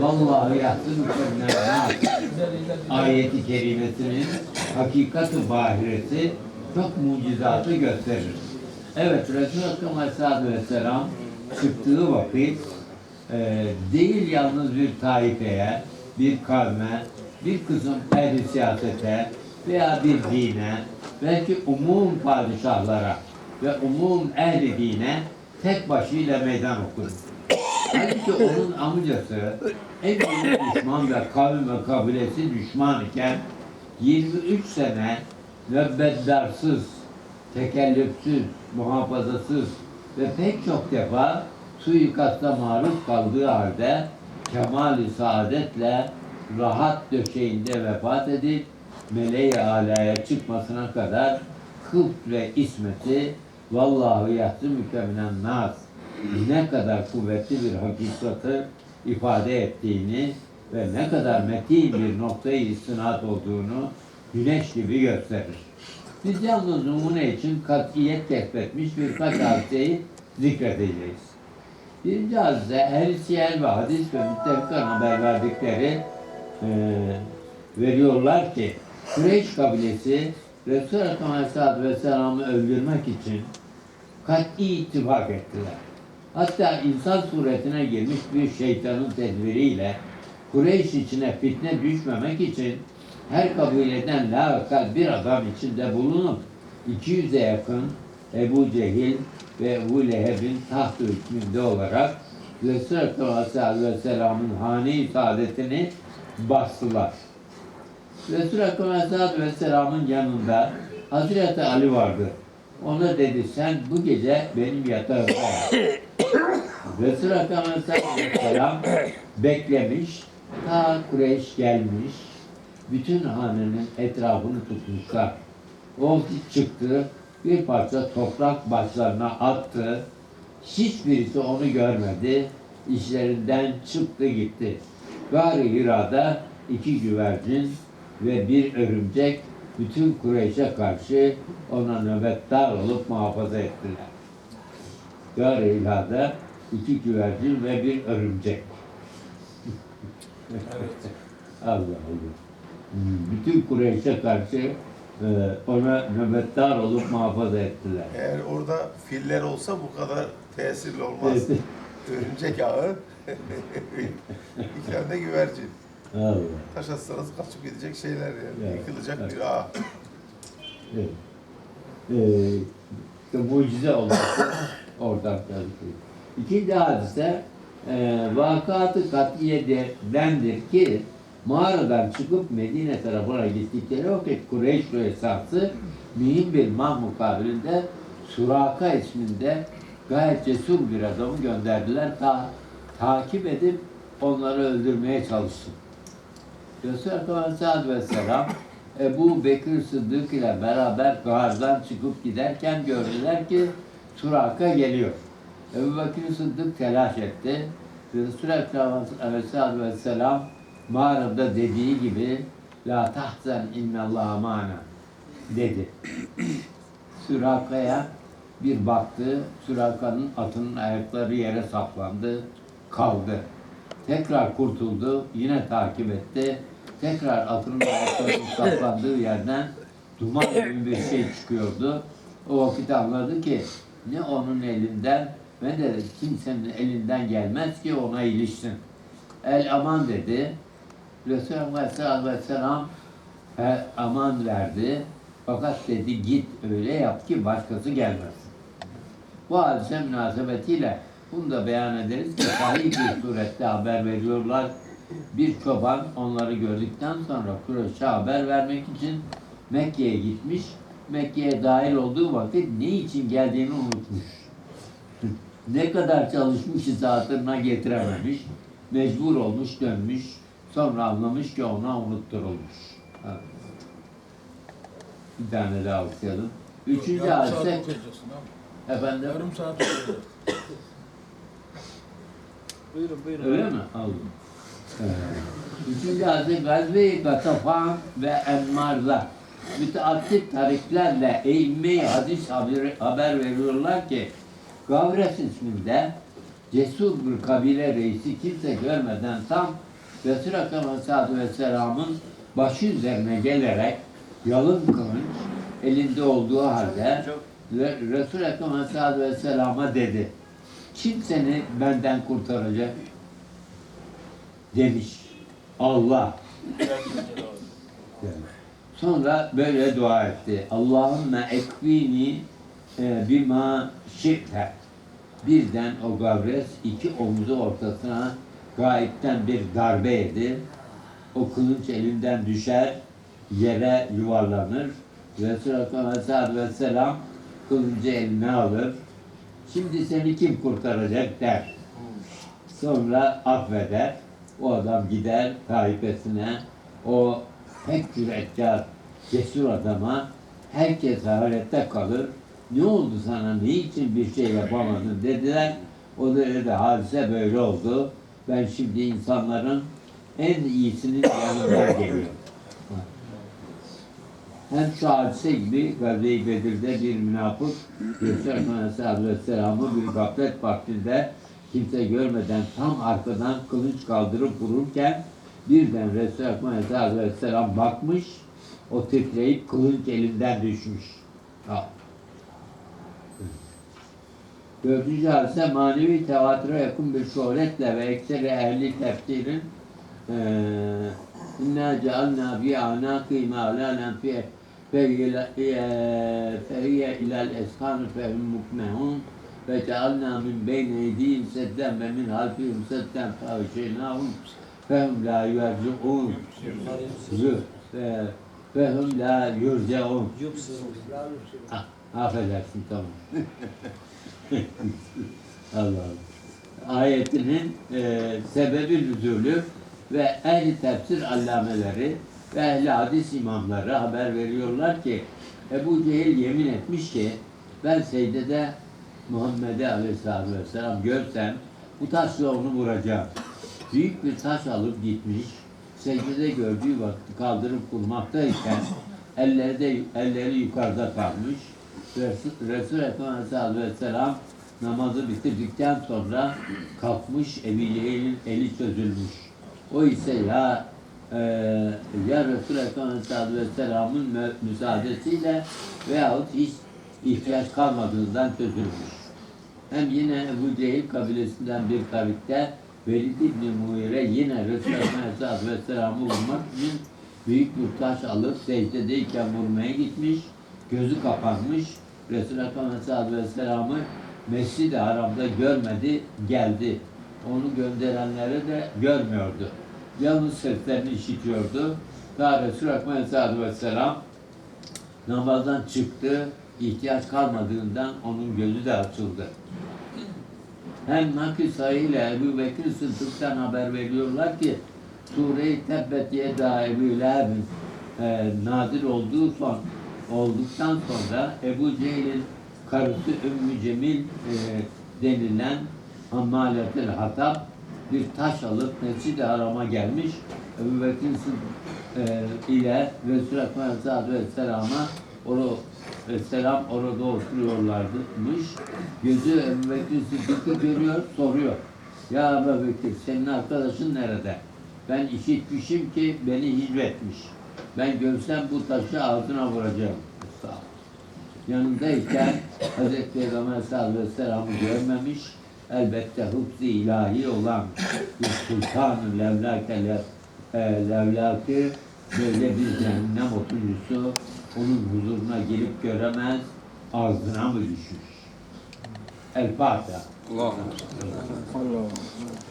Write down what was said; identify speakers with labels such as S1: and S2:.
S1: Vallahi yattı mükemmel ayeti kerimesinin hakikati bahiresi çok mucizatı gösterir. Evet Resulü Akram Aleyhisselatü Vesselam çıktığı vakit e, değil yalnız bir taifeye, bir kavme, bir kısım ehli siyasete veya bir dine, belki umum padişahlara ve umum ehli dine tek başıyla meydan okudu. Halbuki onun amcası en büyük düşman ve kavim ve kabilesi düşman iken 23 sene müebbedarsız, tekellüpsüz, muhafazasız ve pek çok defa suikasta maruz kaldığı halde kemali saadetle rahat döşeğinde vefat edip meleği alaya çıkmasına kadar hıf ve ismeti vallahi yahtı mükemmelen nas ne kadar kuvvetli bir hakikati ifade ettiğini ve ne kadar metin bir noktayı istinad olduğunu güneş gibi gösterir. Biz yalnız numune için katiyet kesbetmiş birkaç hadiseyi zikredeceğiz. Birinci hadise ehl siyer ve hadis ve müttefikan haber verdikleri eee, veriyorlar ki Kureyş kabilesi Resulü Aleyhisselatü Vesselam'ı öldürmek için kat'i ittifak ettiler. Hatta insan suretine girmiş bir şeytanın tedbiriyle Kureyş içine fitne düşmemek için her kabileden lakal bir adam içinde bulunup 200'e yakın Ebu Cehil ve Ebu Leheb'in taht hükmünde olarak Resulü Aleyhisselatü Vesselam'ın hane-i saadetini bastılar. Resulü Aleyhisselatü Vesselam'ın yanında Hazreti Ali vardı. Ona dedi sen bu gece benim yatağımda Aleyhisselatü Vesselam beklemiş. Ta Kureyş gelmiş. Bütün hanenin etrafını tutmuşlar. O vakit çıktı. Bir parça toprak başlarına attı. Hiçbirisi onu görmedi. İşlerinden çıktı gitti. Gari Hira'da iki güvercin ve bir örümcek bütün Kureyş'e karşı ona nöbetdar olup muhafaza ettiler. Gari Hira'da iki güvercin ve bir örümcek. Allah Allah. Hmm, Bütün Kureyş'e karşı e, ona nöbetdar olup muhafaza ettiler.
S2: Eğer orada filler olsa bu kadar tesirli olmaz. Örümcek ağı, bir tane güvercin.
S1: Allah.
S2: Taş atsanız kaçıp gidecek şeyler yani.
S1: Evet,
S2: Yıkılacak
S1: evet.
S2: bir ağ.
S1: Evet. Ee, işte mucize olması oradan geldi. İkinci hadise e, vakatı katiyedendir ki mağaradan çıkıp Medine tarafına gittikleri vakit Kureyş esası mühim bir mah mukabilinde Suraka isminde gayet cesur bir adamı gönderdiler. Ta, takip edip onları öldürmeye çalışsın. Resulü Aleyhisselatü Vesselam Ebu Bekir Sıddık ile beraber gardan çıkıp giderken gördüler ki Suraka geliyor. Ebu Bekir Sıddık telaş etti. Resulü Aleyhisselatü Vesselam mağarada dediği gibi La tahzen innallah mana dedi. Süraka'ya bir baktı. Süraka'nın atının ayakları yere saplandı. Kaldı. Tekrar kurtuldu. Yine takip etti. Tekrar atının ayaklarının saplandığı yerden duman gibi bir şey çıkıyordu. O vakit anladı ki ne onun elinden ve de kimsenin elinden gelmez ki ona ilişsin. El aman dedi. Resulü Aleyhisselatü Vesselam aman verdi. Fakat dedi git öyle yap ki başkası gelmesin. Bu hadise münasebetiyle bunu da beyan ederiz ki sahih bir surette haber veriyorlar. Bir çoban onları gördükten sonra Kureyş'e haber vermek için Mekke'ye gitmiş. Mekke'ye dahil olduğu vakit ne için geldiğini unutmuş. Ne kadar çalışmış ise hatırına getirememiş. Mecbur olmuş dönmüş. Sonra anlamış ki ona unutturulmuş. Ha. Bir tane daha okuyalım. Üçüncü hadise efendim
S3: Yarım saat.
S4: Buyurun buyurun.
S1: öyle mi? Aldım. Üçüncü hadise Gazve-i Gatafan ve Enmar'da müteaddit tariklerle eğilmeyi hadis haberi, haber veriyorlar ki Gavres isminde cesur bir kabile reisi kimse görmeden tam Resul-i Ekrem Aleyhisselatü Vesselam'ın başı üzerine gelerek yalın kılıç elinde olduğu halde Resul-i Ekrem Aleyhisselatü Vesselam'a dedi. Kim seni benden kurtaracak? Demiş. Allah. Sonra böyle dua etti. Allahümme ekvini e, bima şi'te. Birden o gavres iki omuzu ortasına gayipten bir darbe yedi. O kılıç elinden düşer, yere yuvarlanır. Ekrem Aleyhisselatü Vesselam kılıcı eline alır. Şimdi seni kim kurtaracak der. Sonra affeder. O adam gider taifesine. O pek cüretkar, cesur adama herkes hayrette kalır. Ne oldu sana, ne için bir şey yapamadın dediler. O da dedi hadise böyle oldu. Ben şimdi insanların en iyisinin yanından geliyorum. Hem şu hadise gibi Gazze-i Bedir'de bir münafık Resul Aleyhisselatü Vesselam'ı bir gaflet vaktinde kimse görmeden tam arkadan kılıç kaldırıp vururken birden Resul Aleyhisselatü Vesselam bakmış o titreyip kılıç elinden düşmüş. Ha. Dördüncü hadise manevi tevatüre yakın bir şöhretle ve ekseri ehli tefsirin e, inna cealna fi anaki ma'lanen fi feriye e, ilal eskan fehum mukmehun ve cealna min beyne yedihim sedden ve min halfihim sedden fehşeynahum fehum la yuerci'un e, fehum la yuerci'un ah, affedersin tamam. Allah Allah. Ayetinin e, sebebi nüzulü ve ehli tefsir allameleri ve ehli hadis imamları haber veriyorlar ki Ebu Cehil yemin etmiş ki ben secdede Muhammed'e aleyhisselatü vesselam görsem bu taşla onu vuracağım. Büyük bir taş alıp gitmiş. Secdede gördüğü vakti kaldırıp vurmaktayken elleri de elleri yukarıda kalmış. Resul- Resul Vesselam namazı bitirdikten sonra kalkmış Ebu Cehil'in eli çözülmüş. O ise ya e, ya Resul Aleyhisselatü Vesselam'ın mü- müsaadesiyle veyahut hiç ihtiyaç kalmadığından çözülmüş. Hem yine Ebu Cehil kabilesinden bir tarikte Velid İbni Muire yine Resulü Aleyhisselatü Vesselam'ı vurmak için büyük bir taş alıp secdedeyken vurmaya gitmiş. Gözü kapanmış. Resulü Aleyhisselatü Vesselam'ı Mescid-i Haram'da görmedi, geldi. Onu gönderenleri de görmüyordu. Yalnız seslerini işitiyordu. Daha Resulü Aleyhisselatü Vesselam namazdan çıktı. ihtiyaç kalmadığından onun gözü de açıldı. Hem Nakı Sayı ile Ebu Bekir Sıddık'tan haber veriyorlar ki Sure-i Tebbet Yeda Ebu Leheb'in e, nazil olduğu son olduktan sonra Ebu Cehil'in karısı Ümmü Cemil e, denilen Hammaletel Hatap bir taş alıp Mescid-i Haram'a gelmiş. Ebu Bekir e, ile Resulü Aleyhisselatü Vesselam'a onu Vesselam orada oturuyorlarmış. Gözü Ebu Bekir Sıddık'ı görüyor, soruyor. Ya Ebu Bekir senin arkadaşın nerede? Ben işitmişim ki beni hicvetmiş. Ben görsem bu taşı ağzına vuracağım. Yanındayken Hazreti Peygamber sallallahu aleyhi ve sellem'i görmemiş. Elbette hıfzı ilahi olan bir sultan-ı levlake le- levlaki böyle bir cehennem oturucusu onun huzuruna gelip göremez, ağzına mı düşmüş? El Fatiha.
S4: Allah.